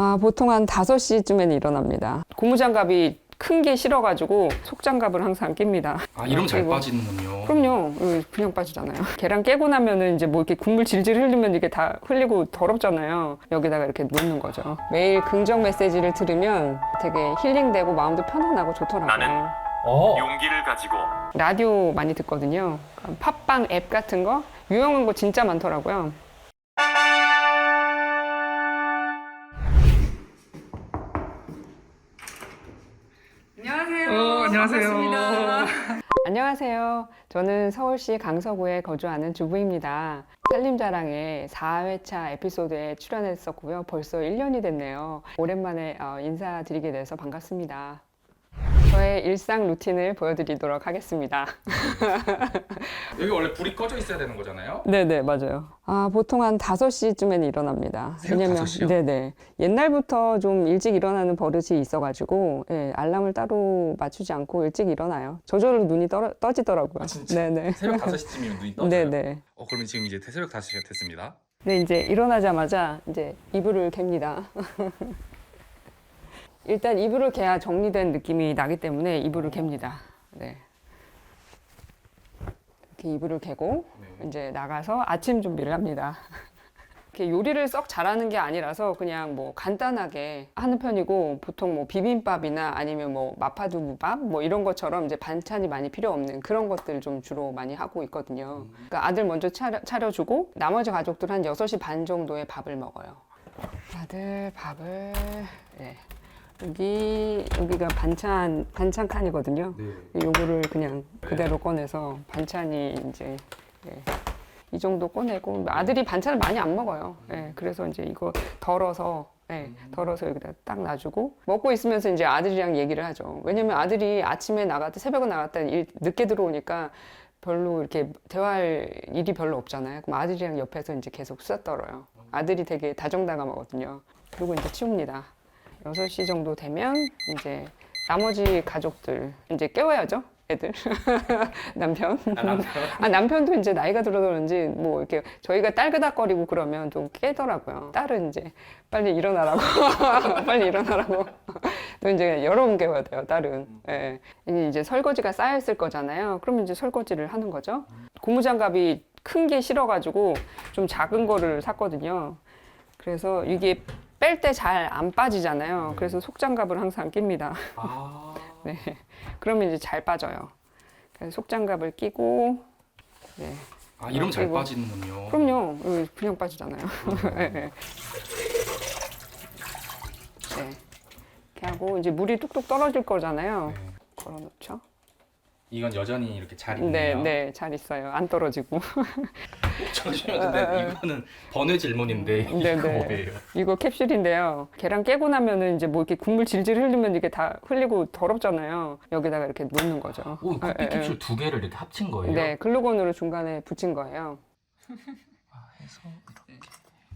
아, 보통 한 5시쯤에는 일어납니다. 고무장갑이 큰 게 싫어가지고 속장갑을 항상 낍니다. 아 이러면 잘 그리고- 빠지는군요. 그럼요. 음, 그냥 빠지잖아요. 계란 깨고 나면은 이제 뭐 이렇게 국물 질질 흘리면 이게 다 흘리고 더럽잖아요. 여기다가 이렇게 놓는 거죠. 매일 긍정 메시지를 들으면 되게 힐링되고 마음도 편안하고 좋더라고요. 나는 어. 용기를 가지고 라디오 많이 듣거든요. 팟빵 앱 같은 거 유용한 거 진짜 많더라고요. 안녕하세요. 어, 안녕하세요. 반갑습니다. 안녕하세요. 저는 서울시 강서구에 거주하는 주부입니다. 살림자랑의 4회차 에피소드에 출연했었고요. 벌써 1년이 됐네요. 오랜만에 어, 인사드리게 돼서 반갑습니다. 저의 일상 루틴을 보여드리도록 하겠습니다. 여기 원래 불이 꺼져 있어야 되는 거잖아요. 네네, 맞아요. 아, 보통 한 5시쯤에는 일어납니다. 새벽 5시 요? 네네. 옛날부터 좀 일찍 일어나는 버릇이 있어가지고, 예, 알람을 따로 맞추지 않고 일찍 일어나요. 저절로 눈이 떠, 떠지더라고요. 아, 진짜? 네네. 새벽 5시쯤이면 눈이 떠져요. 네네. 어 그러면 지금 이제 새벽 5시가 됐습니다. 네, 이제 일어나자마자 이제 이불을 갭니다. 일단 이불을 개야 정리된 느낌이 나기 때문에 이불을 갭니다. 네. 이렇게 이불을 개고 네. 이제 나가서 아침 준비를 합니다. 이렇게 요리를 썩 잘하는 게 아니라서 그냥 뭐 간단하게 하는 편이고 보통 뭐 비빔밥이나 아니면 뭐 마파두부밥 뭐 이런 것처럼 이제 반찬이 많이 필요 없는 그런 것들 좀 주로 많이 하고 있거든요. 그러니까 아들 먼저 차려, 차려주고 나머지 가족들 한 6시 반 정도에 밥을 먹어요. 아들 밥을 네. 여기 여기가 반찬 반찬 칸이거든요. 네. 요거를 그냥 그대로 꺼내서 반찬이 이제 예, 이 정도 꺼내고 아들이 반찬을 많이 안 먹어요. 예, 그래서 이제 이거 덜어서 예, 덜어서 여기다 딱 놔주고 먹고 있으면서 이제 아들이랑 얘기를 하죠. 왜냐면 아들이 아침에 나갔다 새벽에 나갔다 일 늦게 들어오니까 별로 이렇게 대화할 일이 별로 없잖아요. 그럼 아들이랑 옆에서 이제 계속 수다 떨어요. 아들이 되게 다정다감하거든요. 그리고 이제 치웁니다. 6시 정도 되면 이제 나머지 가족들 이제 깨워야죠. 애들. 남편. 아, 남편. 아 남편도 이제 나이가 들어서 그런지 뭐 이렇게 저희가 딸그닥거리고 그러면 좀 깨더라고요. 딸은 이제 빨리 일어나라고. 빨리 일어나라고. 또 이제 여러 번 깨워야 돼요 딸은. 예. 이제 설거지가 쌓여 있을 거잖아요. 그러면 이제 설거지를 하는 거죠. 고무장갑이 큰 게 싫어가지고 좀 작은 거를 샀거든요. 그래서 이게 뺄 때 잘 안 빠지잖아요 그래서 속장갑을 항상 낍니다 아. 네. 그러면 이제 잘 빠져요. 그래서 속장갑을 끼고, 네. 아 이러면 잘 그리고- 빠지는군요. 그럼요. 이거 그냥 빠지잖아요. 네. 네. 네. 이렇게 하고 이제 물이 뚝뚝 떨어질 거잖아요. 네. 걸어놓죠. 이건 여전히 이렇게 잘 네, 있네요. 네, 잘 있어요. 안 떨어지고. 잠시만요. 근데 이거는 번외 질문인데 네, 네. 이거 뭐예요? 이거 캡슐인데요. 계란 깨고 나면은 이제 뭐 이렇게 국물 질질 흘리면 이게 다 흘리고 더럽잖아요. 여기다가 이렇게 놓는 거죠. 오, 예, 예, 예. 두 개를 이렇게 합친 거예요? 네, 글루건으로 중간에 붙인 거예요. 해서 이렇게.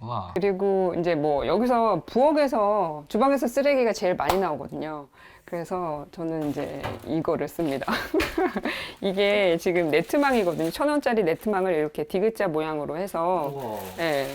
와. 그리고 이제 뭐 여기서 부엌에서 주방에서 쓰레기가 제일 많이 나오거든요. 그래서 저는 이제 이거를 씁니다. 이게 지금 네트망이거든요. 천 원짜리 네트망을 이렇게 디귿자 모양으로 해서 우와. 예,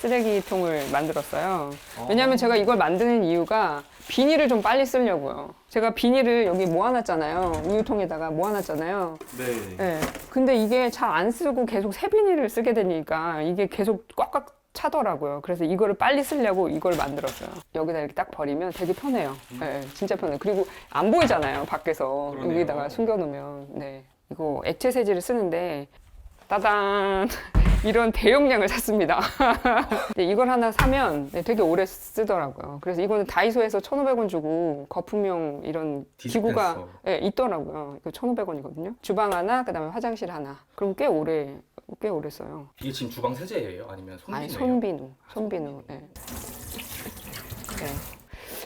쓰레기통을 만들었어요. 왜냐하면 제가 이걸 만드는 이유가 비닐을 좀 빨리 쓰려고요. 제가 비닐을 여기 모아놨잖아요. 우유통에다가 모아놨잖아요. 네. 네. 근데 이게 잘 안 쓰고 계속 새 비닐을 쓰게 되니까 이게 계속 꽉꽉 차더라고요. 그래서 이거를 빨리 쓰려고 이걸 만들었어요. 여기다 이렇게 딱 버리면 되게 편해요. 네, 진짜 편해요. 그리고 안 보이잖아요. 밖에서 그러네요. 여기다가 숨겨놓으면. 네. 이거 액체 세제를 쓰는데 따단 이런 대용량을 샀습니다. 이걸 하나 사면 네, 되게 오래 쓰더라고요. 그래서 이거는 다이소에서 1,500원 주고 거품용 이런 기구가 디스펜서. 네, 있더라고요. 이거 1,500원이거든요. 주방 하나, 그다음에 화장실 하나. 그럼 꽤 오래 꽤 오래 써요. 이게 지금 주방 세제예요? 아니면 손비누예요? 아니 손비누, 손비누. 네. 네.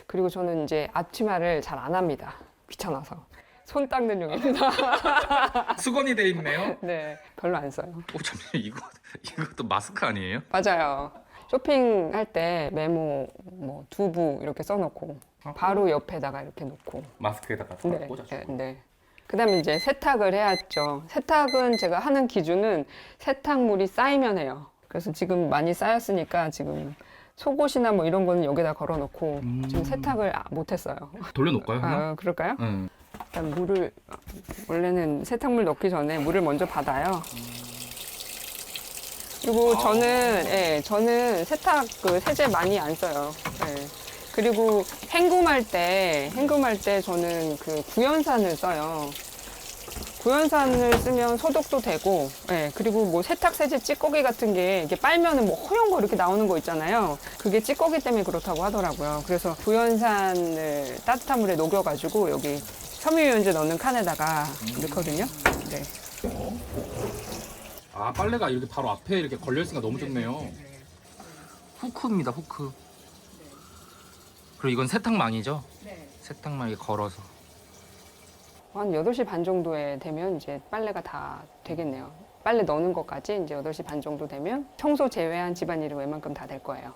그리고 저는 이제 앞치마를 잘 안 합니다. 귀찮아서. 손 닦는 용입니다. 수건이 돼 있네요. 네, 별로 안 써요. 오 잠시만 이거 이것도 마스크 아니에요? 맞아요. 쇼핑할 때 메모, 뭐 두부 이렇게 써놓고 바로 옆에다가 이렇게 놓고. 마스크에다가 네, 꽂아주고. 네, 네. 그다음에 이제 세탁을 해야죠. 세탁은 제가 하는 기준은 세탁물이 쌓이면 해요. 그래서 지금 많이 쌓였으니까 지금 속옷이나 뭐 이런 거는 여기다 걸어놓고 음. 지금 세탁을 아- 못했어요. 돌려놓을까요? 하나? 아, 그럴까요? 응. 일단 물을 원래는 세탁물 넣기 전에 물을 먼저 받아요. 그리고 아. 저는 예, 저는 세탁 그 세제 많이 안 써요. 예. 그리고 헹굼할 때 헹굼할 때 저는 그 구연산을 써요. 구연산을 쓰면 소독도 되고, 예, 그리고 뭐 세탁 세제 찌꺼기 같은 게 이게 빨면은 뭐 허연 거 이렇게 나오는 거 있잖아요. 그게 찌꺼기 때문에 그렇다고 하더라고요. 그래서 구연산을 따뜻한 물에 녹여가지고 여기 섬유유연제 넣는 칸에다가 넣거든요. 네. 아 빨래가 이렇게 바로 앞에 이렇게 걸려 있으니까 너무 좋네요. 후크입니다 후크. 그리고 이건 세탁망이죠? 세탁망에 걸어서. 한 8시 반 정도에 되면 이제 빨래가 다 되겠네요. 빨래 넣는 것까지 이제 8시 반 정도 되면 청소 제외한 집안일은 웬만큼 다 될 거예요.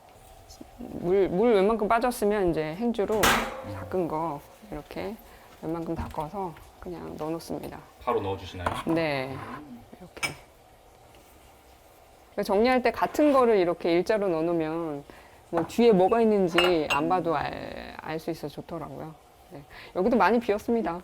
물, 물 웬만큼 빠졌으면 이제 행주로 닦은 거 이렇게 웬만큼 닦아서 그냥 넣어놓습니다. 바로 넣어주시나요? 네. 이렇게. 정리할 때 같은 거를 이렇게 일자로 넣어놓으면 뭐 뒤에 뭐가 있는지 안 봐도 알 수 있어 좋더라고요. 네. 여기도 많이 비었습니다.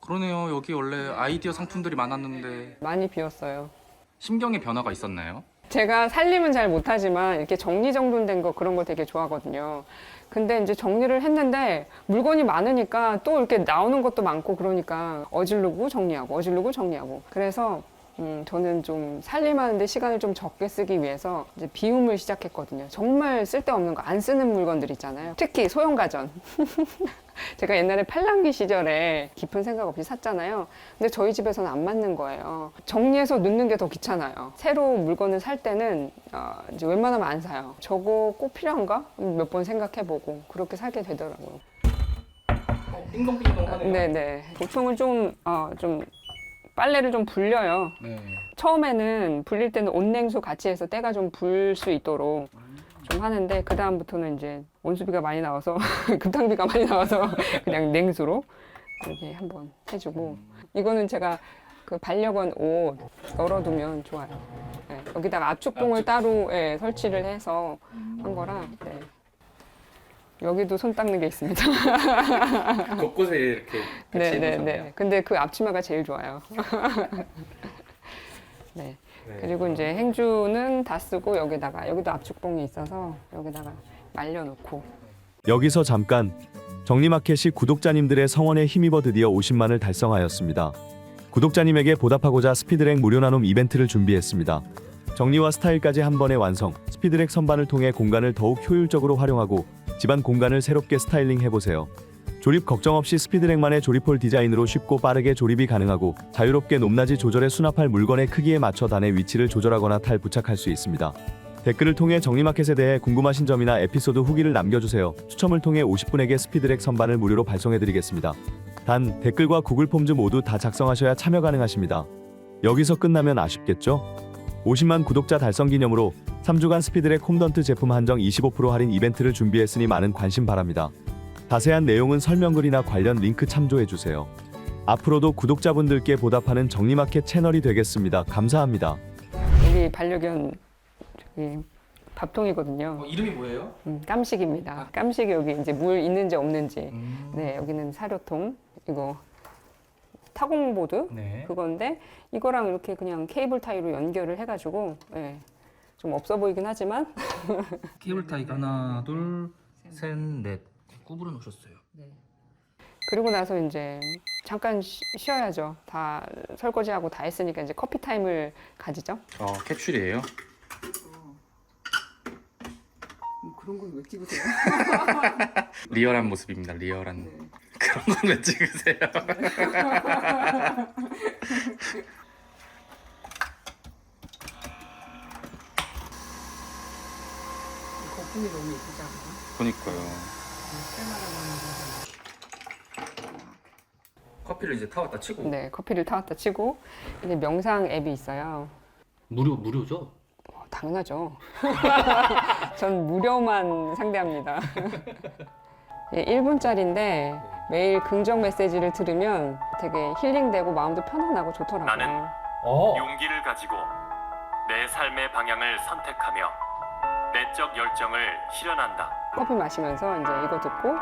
그러네요. 여기 원래 아이디어 상품들이 많았는데 많이 비었어요. 심경의 변화가 있었나요? 제가 살림은 잘 못하지만 이렇게 정리정돈된 거 그런 거 되게 좋아하거든요. 근데 이제 정리를 했는데 물건이 많으니까 또 이렇게 나오는 것도 많고 그러니까 어지르고 정리하고 어지르고 정리하고 그래서 음, 저는 좀 살림하는데 시간을 좀 적게 쓰기 위해서 이제 비움을 시작했거든요. 정말 쓸데없는 거 안 쓰는 물건들 있잖아요. 특히 소형가전. 제가 옛날에 팔랑귀 시절에 깊은 생각 없이 샀잖아요. 근데 저희 집에서는 안 맞는 거예요. 정리해서 넣는 게 더 귀찮아요. 새로 물건을 살 때는 어, 이제 웬만하면 안 사요. 저거 꼭 필요한가? 몇 번 생각해보고 그렇게 사게 되더라고요. 띵동띵동하네요. 네네. 보통은 좀, 어, 좀 빨래를 좀 불려요. 네. 처음에는 불릴 때는 온냉수 같이 해서 때가 좀 불 수 있도록 좀 하는데 그 다음부터는 이제 온수비가 많이 나와서 급탕비가 많이 나와서 그냥 냉수로 이렇게 한번 해주고 이거는 제가 그 반려견 옷 널어두면 좋아요. 네, 여기다가 압축봉을 따로 예, 설치를 해서 한 거라 네. 여기도 손 닦는 게 있습니다. 곳곳에 이렇게 네네 네. 근데 그 앞치마가 제일 좋아요. 네. 그리고 이제 행주는 다 쓰고 여기다가 여기도 압축봉이 있어서 여기다가 말려놓고 여기서 잠깐 정리마켓이 구독자님들의 성원에 힘입어 드디어 50만을 달성하였습니다. 구독자님에게 보답하고자 스피드랙 무료 나눔 이벤트를 준비했습니다. 정리와 스타일까지 한 번에 완성. 스피드랙 선반을 통해 공간을 더욱 효율적으로 활용하고 집안 공간을 새롭게 스타일링 해보세요. 조립 걱정 없이 스피드랙만의 조립홀 디자인으로 쉽고 빠르게 조립이 가능하고 자유롭게 높낮이 조절해 수납할 물건의 크기에 맞춰 단의 위치를 조절하거나 탈 부착할 수 있습니다. 댓글을 통해 정리마켓에 대해 궁금하신 점이나 에피소드 후기를 남겨주세요. 추첨을 통해 50분에게 스피드랙 선반을 무료로 발송해드리겠습니다. 단 댓글과 구글 폼즈 모두 다 작성하셔야 참여 가능하십니다. 여기서 끝나면 아쉽겠죠? 50만 구독자 달성 기념으로 3주간 스피드랙 홈던트 제품 한정 25% 할인 이벤트를 준비했으니 많은 관심 바랍니다. 자세한 내용은 설명글이나 관련 링크 참조해주세요. 앞으로도 구독자분들께 보답하는 정리마켓 채널이 되겠습니다. 감사합니다. 여기 반려견 저기 밥통이거든요. 어, 이름이 뭐예요? 음, 깜식입니다. 깜식이 여기 이제 물 있는지 없는지. 음. 네 여기는 사료통 이거 타공보드 네. 그건데 이거랑 이렇게 그냥 케이블 타이로 연결을 해가지고 예, 좀 없어 보이긴 하지만 케이블 타이가 하나, 둘, 셋, 넷 구부려 놓으셨어요. 그리고 나서 이제 잠깐 쉬- 쉬어야죠. 다 설거지하고 다 했으니까 이제 커피 타임을 가지죠. 어 캡슐이에요. 그런 걸 왜 찍으세요? 리얼한 모습입니다. 리얼한 그런 건왜 찍으세요? 거품이 너무 예쁘지 않아? 그러니까요. 커피를 이제 타왔다 치고 네, 커피를 타왔다 치고 이제 명상 앱이 있어요. 무료 무료죠? 어, 당연하죠. 전 무료만 상대합니다. 예, 1분짜리인데 매일 긍정 메시지를 들으면 되게 힐링되고 마음도 편안하고 좋더라고요. 나는 어. 용기를 가지고 내 삶의 방향을 선택하며 내적 열정을 실현한다. 커피 마시면서 이제 이거 듣고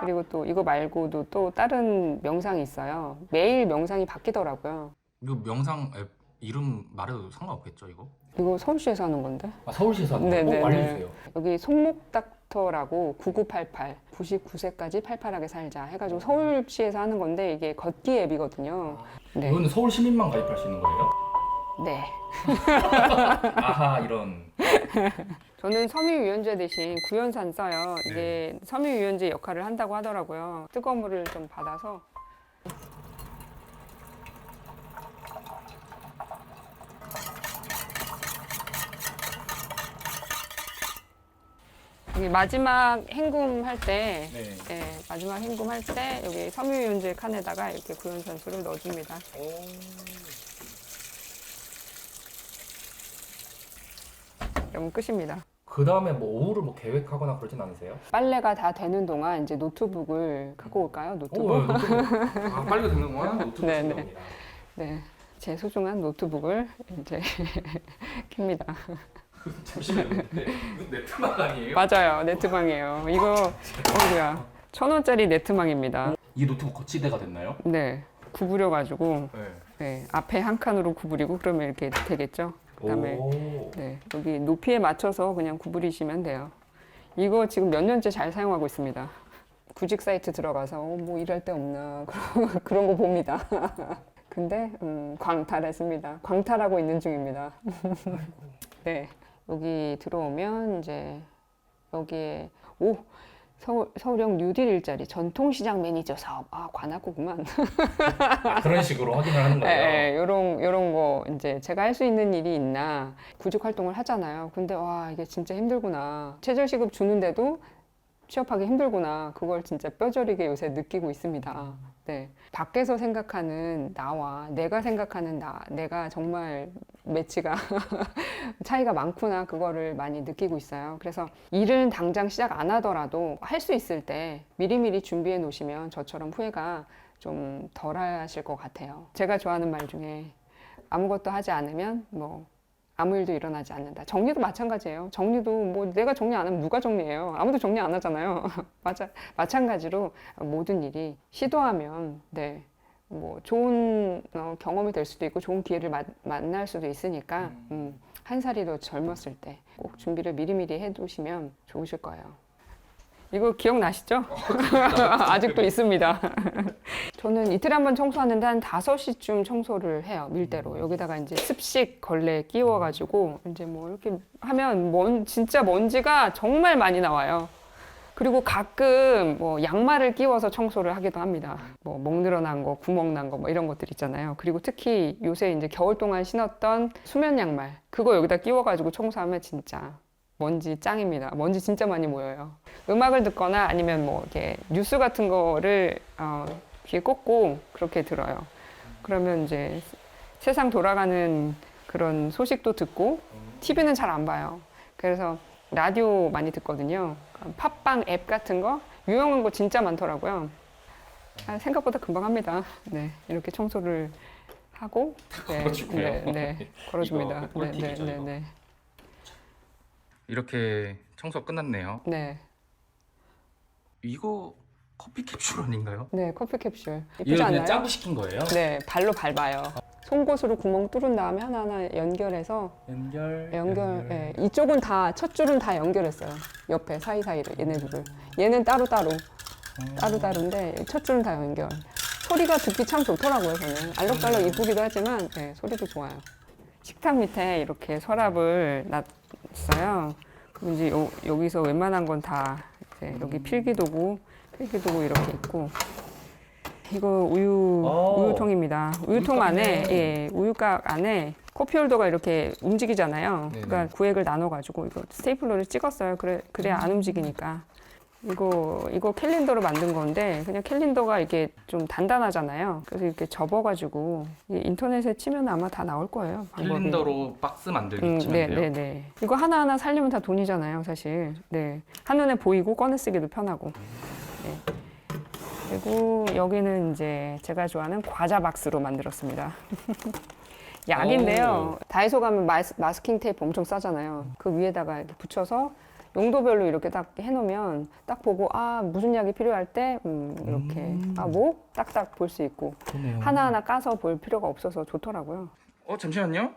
그리고 또 이거 말고도 또 다른 명상이 있어요. 매일 명상이 바뀌더라고요. 이거 명상 앱 이름 말해도 상관없겠죠 이거? 이거 서울시에서 하는 건데. 아, 서울시에서 하는 네, 거 네, 꼭 네. 알려주세요. 여기 손목 닥 터라고 9988 99세까지 팔팔하게 살자 해가지고 서울시에서 하는 건데 이게 걷기 앱이거든요. 네, 이거는 서울 시민만 가입할 수 있는 거예요? 네. 아하 이런. 저는 섬유유연제 대신 구연산 써요. 이게 섬유유연제 역할을 한다고 하더라고요. 뜨거운 물을 좀 받아서 여기 마지막 헹굼 할 때, 네. 네, 마지막 헹굼 할 때 여기 섬유유연제 칸에다가 이렇게 구연산수를 넣어줍니다. 그러면 끝입니다. 그 다음에 뭐 오후를 뭐 계획하거나 그러진 않으세요? 빨래가 다 되는 동안 이제 노트북을 갖고 올까요? 노트북? 오, 노트북. 아 빨리 되는 거야? 노트북 네, 네. 네. 제 소중한 노트북을 이제 켭니다. 잠시만요. 근데 이거 네트망 아니에요? 맞아요. 네트망이에요. 이거 어구야. 천 원짜리 네트망입니다. 이 노트북 거치대가 됐나요? 네. 구부려 가지고 네. 네. 앞에 한 칸으로 구부리고 그러면 이렇게 되겠죠. 그다음에 오. 네. 여기 높이에 맞춰서 그냥 구부리시면 돼요. 이거 지금 몇 년째 잘 사용하고 있습니다. 구직 사이트 들어가서 어, 뭐 일할 데 없나 그런- 그런 거 봅니다. 근데 음, 광탈했습니다. 광탈하고 있는 중입니다. 네, 여기 들어오면 이제 여기에 오 서울 서울형 뉴딜 일자리 전통시장 매니저 사업 아 관악구구만. 아, 그런 식으로 확인을 하는 거예요. 예, 요런 요런 거 이제 제가 할 수 있는 일이 있나 구직 활동을 하잖아요. 근데 와 이게 진짜 힘들구나. 최저 시급 주는데도 취업하기 힘들구나. 그걸 진짜 뼈저리게 요새 느끼고 있습니다. 네. 밖에서 생각하는 나와 내가 생각하는 나, 내가 정말 매치가 차이가 많구나. 그거를 많이 느끼고 있어요. 그래서 일은 당장 시작 안 하더라도 할 수 있을 때 미리미리 준비해 놓으시면 저처럼 후회가 좀 덜 하실 것 같아요. 제가 좋아하는 말 중에 아무것도 하지 않으면 뭐 아무 일도 일어나지 않는다. 정리도 마찬가지예요. 정리도 뭐 내가 정리 안 하면 누가 정리해요? 아무도 정리 안 하잖아요. 맞아. 마찬가지로 모든 일이 시도하면 네. 뭐 좋은 어, 경험이 될 수도 있고 좋은 기회를 마- 만날 수도 있으니까 음, 한 살이 더 젊었을 때 꼭 준비를 미리미리 해두시면 좋으실 거예요. 이거 기억나시죠? 아직도 있습니다. 저는 이틀에 한 번 청소하는데 한 5시쯤 청소를 해요. 밀대로. 여기다가 이제 습식 걸레 끼워가지고 이제 뭐 이렇게 하면 먼, 진짜 먼지가 정말 많이 나와요. 그리고 가끔 뭐 양말을 끼워서 청소를 하기도 합니다. 뭐 멍늘어난 거, 구멍 난 거 뭐 이런 것들 있잖아요. 그리고 특히 요새 이제 겨울 동안 신었던 수면 양말 그거 여기다 끼워가지고 청소하면 진짜 먼지 짱입니다. 먼지 진짜 많이 모여요. 음악을 듣거나 아니면 뭐 이렇게 뉴스 같은 거를 어, 귀에 꽂고 그렇게 들어요. 그러면 이제 세상 돌아가는 그런 소식도 듣고 TV는 잘 안 봐요. 그래서 라디오 많이 듣거든요. 팟빵 앱 같은 거 유용한 거 진짜 많더라고요. 아, 생각보다 금방 합니다. 네, 이렇게 청소를 하고 네, 걸어주고요. 네, 네, 걸어줍니다. 이거 꿀팁이죠, 네, 이거. 네, 이렇게 청소 끝났네요. 네, 이거 커피 캡슐 아닌가요? 네, 커피 캡슐 이거 그냥 않나요? 짜고 시킨 거예요? 네, 발로 밟아요. 송곳으로 구멍 뚫은 다음에 하나하나 연결해서 연결. 연결, 예, 이쪽은 다 첫 줄은 다 연결했어요. 옆에 사이사이를 얘네 둘을. 얘는 따로 따로 따로 따로인데 첫 줄은 다 연결. 소리가 듣기 참 좋더라고요. 저는 알록달록 이쁘기도 하지만 예, 소리도 좋아요. 식탁 밑에 이렇게 서랍을 놨어요. 그리고 이제 요, 여기서 웬만한 건 다 여기 필기도구, 필기도구 이렇게 있고. 이거 우유 오. 우유통입니다. 우유통. 안에 예, 우유각 안에 커피 홀더가 이렇게 움직이잖아요. 네네. 그러니까 구획을 나눠가지고 이거 스테이플러를 찍었어요. 그래 그래야 안 움직이니까. 이거 이거 캘린더로 만든 건데 그냥 캘린더가 이게 좀 단단하잖아요. 그래서 이렇게 접어가지고 인터넷에 치면 아마 다 나올 거예요. 방법이. 캘린더로 박스 만들기 음, 치면 네, 돼요. 네, 네. 이거 하나 하나 살려면 다 돈이잖아요, 사실. 네. 한눈에 보이고 꺼내 쓰기도 편하고. 네. 그리고 여기는 이제 제가 좋아하는 과자 박스로 만들었습니다. 약인데요. 다이소 가면 마스, 마스킹 테이프 엄청 싸잖아요. 그 위에다가 이렇게 붙여서 용도별로 이렇게 딱 해놓으면 딱 보고 아 무슨 약이 필요할 때 음, 이렇게 음. 아 뭐 딱딱 볼 수 있고. 하나하나 까서 볼 필요가 없어서 좋더라고요. 어 잠시만요.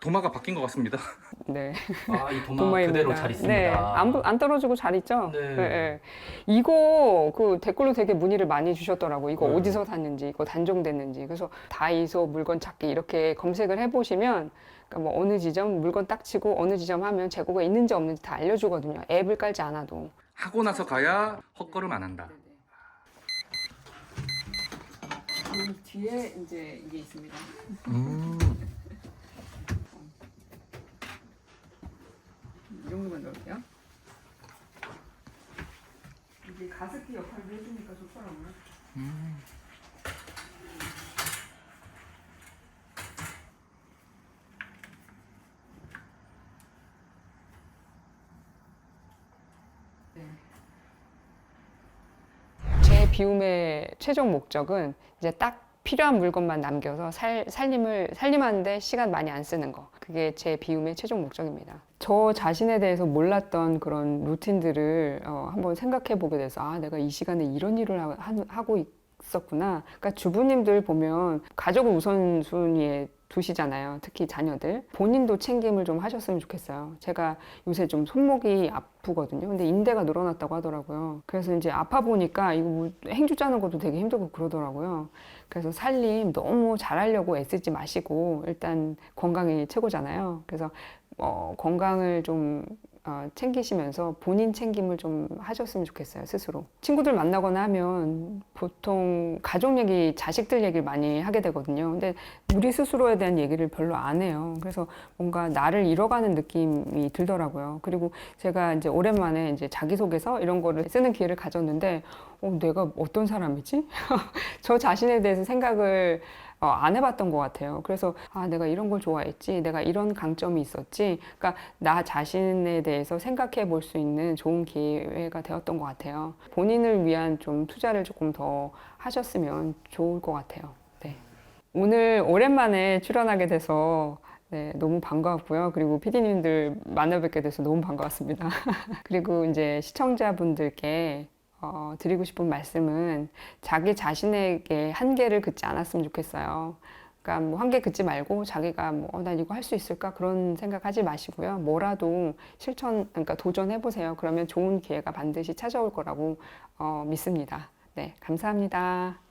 도마가 바뀐 것 같습니다. 네. 아, 이 도마 도마입니다. 그대로 잘 있습니다. 네, 안, 부- 안 떨어지고 잘 있죠. 네. 이거 그 댓글로 되게 문의를 많이 주셨더라고. 이거 네. 어디서 샀는지, 이거 단종됐는지. 그래서 다이소 물건 찾기 이렇게 검색을 해보시면 그러니까 뭐 어느 지점 물건 딱 치고 어느 지점 하면 재고가 있는지 없는지 다 알려주거든요. 앱을 깔지 않아도. 하고 나서 가야 헛걸음 안 한다. 뒤에 이제 이게 있습니다. 음. 정도만 넣을게요. 이게 가습기 역할을 해주니까 좋더라고요. 제 비움의 최종 목적은 이제 딱 필요한 물건만 남겨서 살, 살림을 살림하는데 시간 많이 안 쓰는 거 그게 제 비움의 최종 목적입니다. 저 자신에 대해서 몰랐던 그런 루틴들을 어, 한번 생각해 보게 돼서 아 내가 이 시간에 이런 일을 하- 하- 하고 있 었구나. 그러니까 주부님들 보면 가족을 우선순위에 두시잖아요. 특히 자녀들. 본인도 챙김을 좀 하셨으면 좋겠어요. 제가 요새 좀 손목이 아프거든요. 근데 인대가 늘어났다고 하더라고요. 그래서 이제 아파 보니까 이거 뭐 행주 짜는 것도 되게 힘들고 그러더라고요. 그래서 살림 너무 잘하려고 애쓰지 마시고 일단 건강이 최고잖아요. 그래서 어, 건강을 좀 어, 챙기시면서 본인 챙김을 좀 하셨으면 좋겠어요 스스로. 친구들 만나거나 하면 보통 가족 얘기 자식들 얘기를 많이 하게 되거든요. 근데 우리 스스로에 대한 얘기를 별로 안 해요. 그래서 뭔가 나를 잃어가는 느낌이 들더라고요. 그리고 제가 이제 오랜만에 이제 자기소개서 이런 거를 쓰는 기회를 가졌는데 어, 내가 어떤 사람이지? 저 자신에 대해서 생각을 어, 안 해봤던 것 같아요. 그래서 아 내가 이런 걸 좋아했지, 내가 이런 강점이 있었지. 그러니까 나 자신에 대해서 생각해 볼 수 있는 좋은 기회가 되었던 것 같아요. 본인을 위한 좀 투자를 조금 더 하셨으면 좋을 것 같아요. 네. 오늘 오랜만에 출연하게 돼서 네, 너무 반가웠고요. 그리고 피디님들 만나 뵙게 돼서 너무 반가웠습니다. 그리고 이제 시청자분들께 어, 드리고 싶은 말씀은 자기 자신에게 한계를 긋지 않았으면 좋겠어요. 그러니까 뭐 한계 긋지 말고 자기가 뭐난 이거 할 수 있을까 그런 생각하지 마시고요. 뭐라도 실천 그러니까 도전해 보세요. 그러면 좋은 기회가 반드시 찾아올 거라고 어, 믿습니다. 네, 감사합니다.